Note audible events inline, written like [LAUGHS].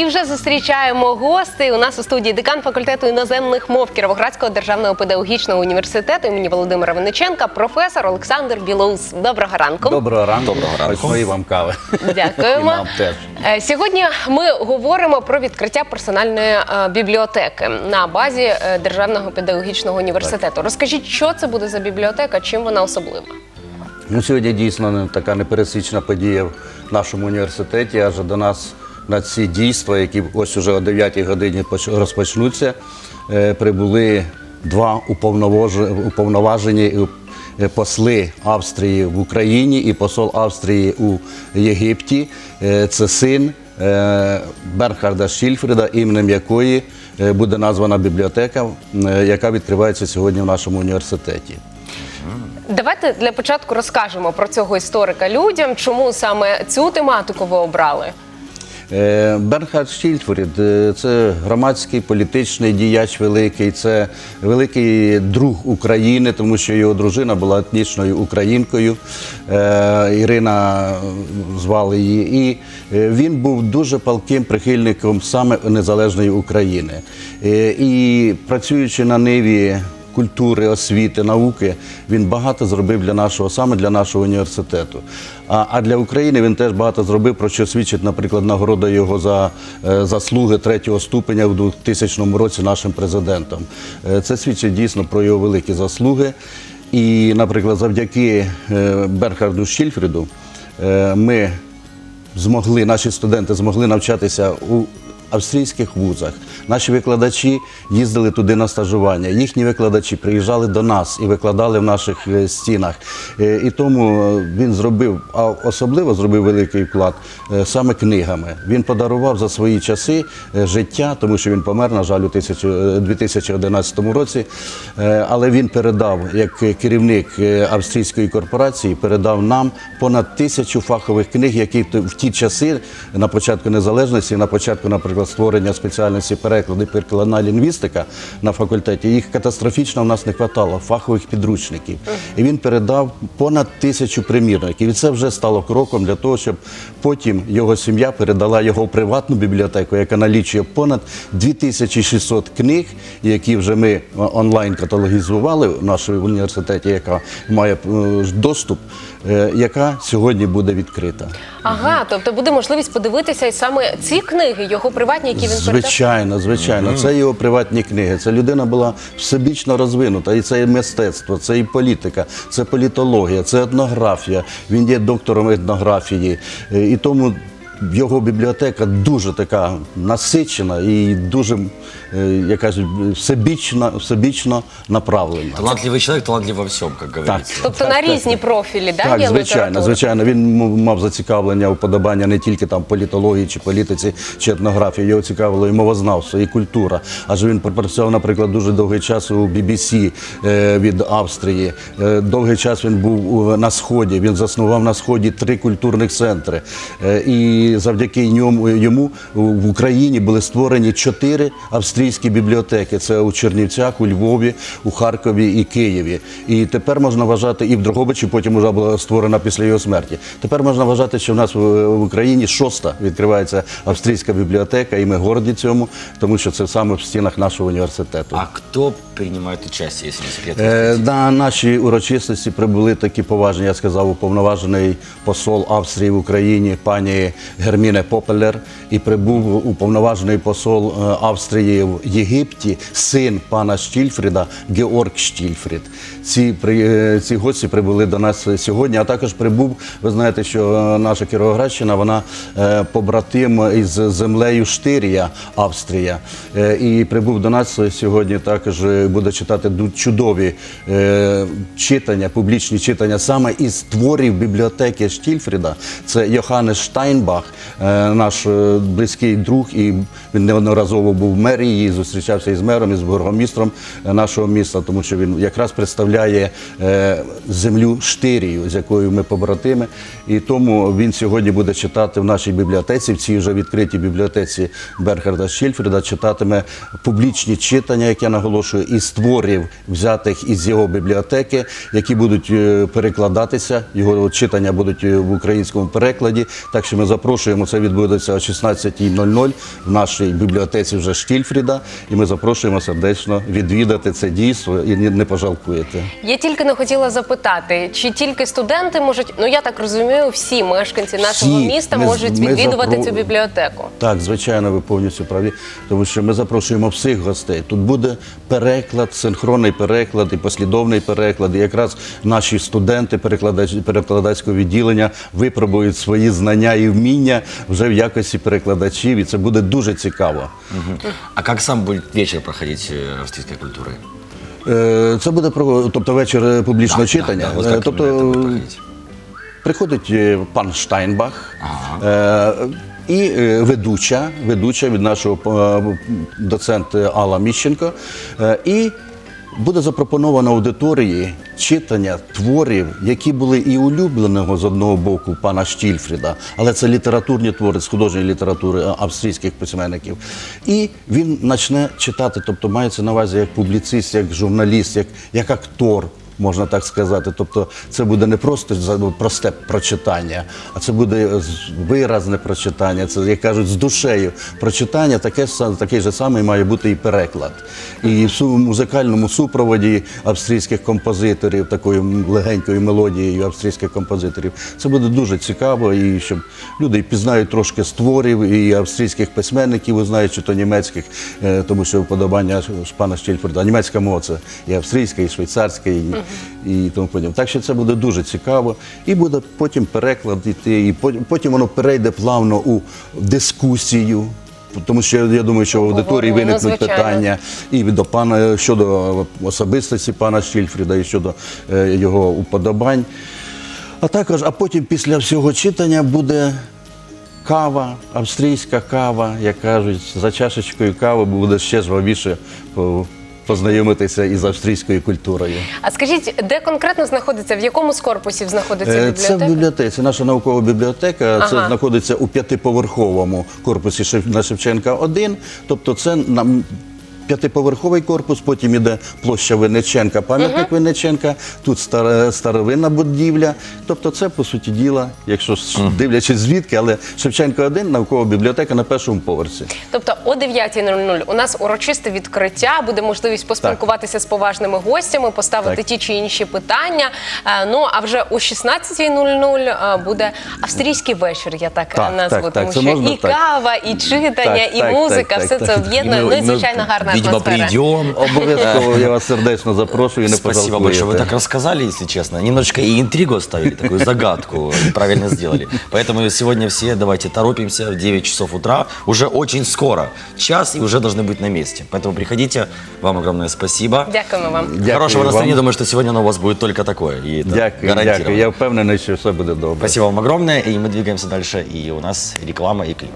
І вже зустрічаємо гостей. У нас у студії декан факультету іноземних мов Кіровоградського державного педагогічного університету імені Володимира Винниченка, професор Олександр Білоус. Доброго ранку. Доброго ранку. Доброго ранку. Смачної вам кави. [LAUGHS] І Дякуємо. нам теж. Е, Сьогодні ми говоримо про відкриття персональної е, бібліотеки на базі е, Державного педагогічного університету. Розкажіть, що це буде за бібліотека, чим вона особлива? Ну, сьогодні дійсно не- така непересічна подія в нашому університеті, адже до нас на ці дійства, які ось уже о 9 годині розпочнуться, е, прибули два уповноважені, е, посли Австрії в Україні і посол Австрії у Єгипті. Е, Це син Бернхарда Шільфрида, іменем якої буде названа бібліотека, яка відкривається сьогодні в нашому університеті. Давайте для початку розкажемо про цього історика людям, чому саме цю тематику ви обрали. Е, Бернхард Штільфрід е, це громадський політичний діяч великий, це великий друг України, тому що його дружина була етнічною українкою. Е, Ірина звали її. І він був дуже палким прихильником саме незалежної України. І працюючи на ниві культури, освіти, науки, він багато зробив для нашого, саме для нашого університету. А, а для України він теж багато зробив, про що свідчить, наприклад, нагорода його за е, заслуги третього ступеня в 2000 році нашим президентом. Е, це свідчить дійсно про його великі заслуги. І, наприклад, завдяки е, Берхарду Щільфріду е, ми змогли, наші студенти змогли навчатися у австрійських вузах. Наші викладачі їздили туди на стажування. Їхні викладачі приїжджали до нас і викладали в наших е, стінах. Е, І тому е, він зробив, а особливо зробив великий вклад саме книгами. Він подарував за свої часи життя, тому що він помер, на жаль, у 1000 е, 2011 році. Але він передав, як керівник австрійської корпорації, передав нам понад тисячу фахових книг, які в ті часи, на початку незалежності, на початку, наприклад, створення спеціальності перекладу і перекладна лінгвістика на факультеті, їх катастрофічно в нас не вистачало фахових підручників. І він передав понад тисячу примірників. І це вже стало кроком для того, щоб потім його сім'я передала його в приватну бібліотеку, яка налічує понад 2600 книг, які вже ми онлайн каталогізували в нашому університеті, яка має е, доступ, е, яка сьогодні буде відкрита. Ага, тобто буде можливість подивитися і саме ці книги, його приватні, які він передав. Звичайно, звичайно. Це його приватні книги. Ця людина була всебічно розвинута. І це і мистецтво, це і політика, це політологія, це етнографія. Він є доктором етнографії. Е, І тому його бібліотека дуже така насичена і дуже, е, як кажуть, всебічно, всебічно направлена. Талантливый человек, талантлив во всем, как говорится. Тобто на різні профілі, да, Так, є звичайно, література? звичайно. Він мав зацікавлення, уподобання не тільки там політології чи політиці чи етнографії. Його цікавило і мовознавство, і культура. Адже він пропрацював, наприклад, дуже довгий час у BBC е, від Австрії. Е, довгий час він був у- на сході. Він заснував на сході три культурних центри. Е, і завдяки ньому йому в Україні були створені чотири австрійські бібліотеки. Це у Чернівцях, у Львові, у Харкові і Києві. І тепер можна вважати, і в Дрогобичі потім вже була створена після його смерті. Тепер можна вважати, що в нас в, Україні шоста відкривається австрійська бібліотека, і ми горді цьому, тому що це саме в стінах нашого університету. А кто принимает участие, если не секрет? Е, На нашій урочистості прибули такі поважні, я сказав, уповноважений посол Австрії в Україні, пані Герміне Попелер, і прибув уповноважений посол е, Австрії в Єгипті, син пана Штільфріда Георг Штільфрід. Ці, при- е, ці гості прибули до нас сьогодні, а також прибув, ви знаєте, що е, наша Кіровоградщина, вона побратим із землею Штирія, Австрія. І прибув до нас сьогодні також буде читати чудові читання, публічні читання саме із творів бібліотеки Штільфріда. Це Йоханнес Штайнбах, наш е, близький друг, і він неодноразово був в мерії, зустрічався із мером, із бургомістром е, нашого міста, тому що він якраз представляє е, землю Штирію, з якою ми побратими. І тому він сьогодні буде читати в нашій бібліотеці, в цій вже відкритій бібліотеці Берхарда Шільфріда, читатиме публічні читання, як я наголошую, із творів, взятих із його бібліотеки, які будуть е, перекладатися. Його читання будуть е, в українському перекладі. Так що ми запрошуємо. Це відбудеться о 16.00 в нашій бібліотеці вже Штільфріда. І ми запрошуємо сердечно відвідати це дійство і не не пожалкуєте. Я тільки не хотіла запитати, чи тільки студенти можуть, ну я так розумію, всі мешканці нашого Всі. міста Ми з- можуть ми відвідувати запро- цю бібліотеку. Так, звичайно, ви повністю праві, тому що ми запрошуємо всіх гостей. Тут буде переклад, синхронний переклад і послідовний переклад. І якраз наші студенти перекладач, перекладацького відділення випробують свої знання і вміння вже в якості перекладачів, і це буде дуже цікаво. А как сам будет вечер проходить э, австрийской культуры? Е, Це буде про- тобто вечір е, публічного читання. Да, да, вот Е, как тобто именно это будет проходить? Приходить е, пан Штайнбах е, і е, ведуча, ведуча від нашого е, доцента Алла Міщенко. Е, і буде запропоновано аудиторії читання творів, які були і улюбленого з одного боку пана Штільфріда, але це літературні твори з художньої літератури австрійських письменників. І він почне читати, тобто мається на увазі як публіцист, як журналіст, як, як актор можна так сказати. Тобто це буде не просто ну, просте прочитання, а це буде виразне прочитання, це, як кажуть, з душею прочитання, таке, такий же самий має бути і переклад. І в музикальному супроводі австрійських композиторів, такою легенькою мелодією австрійських композиторів, це буде дуже цікаво, і щоб люди пізнають трошки з творів і австрійських письменників, ви знаєте, чи то німецьких, е, тому що вподобання пана Штільфорда, німецька мова це і австрійська, і швейцарська, і, і тому подібне. Так що це буде дуже цікаво. І буде потім переклад іти, і потім- воно перейде плавно у дискусію. Тому що я думаю, що в аудиторії виникнуть звичайно. питання і до пана щодо особистості пана Штільфріда, і щодо е, його уподобань. А також, а потім після всього читання буде кава, австрійська кава, як кажуть, за чашечкою кави буде ще жвавіше познайомитися із австрійською культурою. А скажіть, де конкретно знаходиться, в якому з корпусів знаходиться бібліотека? Це в бібліотеці. Наша наукова бібліотека. Це знаходиться у п'ятиповерховому корпусі на Шевченка 1. Тобто це нам. П'ятиповерховий корпус, потім іде площа Винниченка, пам'ятник Винниченка, тут стара, старовинна будівля. Тобто це, по суті діла, якщо ж дивлячись звідки, але Шевченка 1 наукова бібліотека на першому поверсі. Тобто о 9.00 у нас урочисте відкриття, буде можливість поспілкуватися з поважними гостями, поставити Так. ті чи інші питання. Е, Ну а вже о 16.00 е, буде австрійський вечір, я так, Так, е, назву, так, тому так, що можна і так. кава, і читання, Так, і так, музика, так, все так, це так. об'єднує. Ну і звичайно гарна видимо, атмосфера. придем. Обов'язково я вас сердечно запрошую і не Спасибо пожалкуєте. большое. Вы так рассказали, если честно. Немножечко и интригу оставили, такую загадку. и Правильно сделали. Поэтому сегодня все давайте торопимся в 9 часов утра. Уже очень скоро. Час и уже должны быть на месте. Поэтому приходите. Вам огромное спасибо. Дякуємо вам. Дякую Хорошего вам. настроения. Думаю, что сегодня оно у вас будет только такое. И это Дякую, гарантированно. дякую. Я впевнений, що все буде добре. Спасибо вам огромное. И мы двигаемся дальше. И у нас реклама и клип.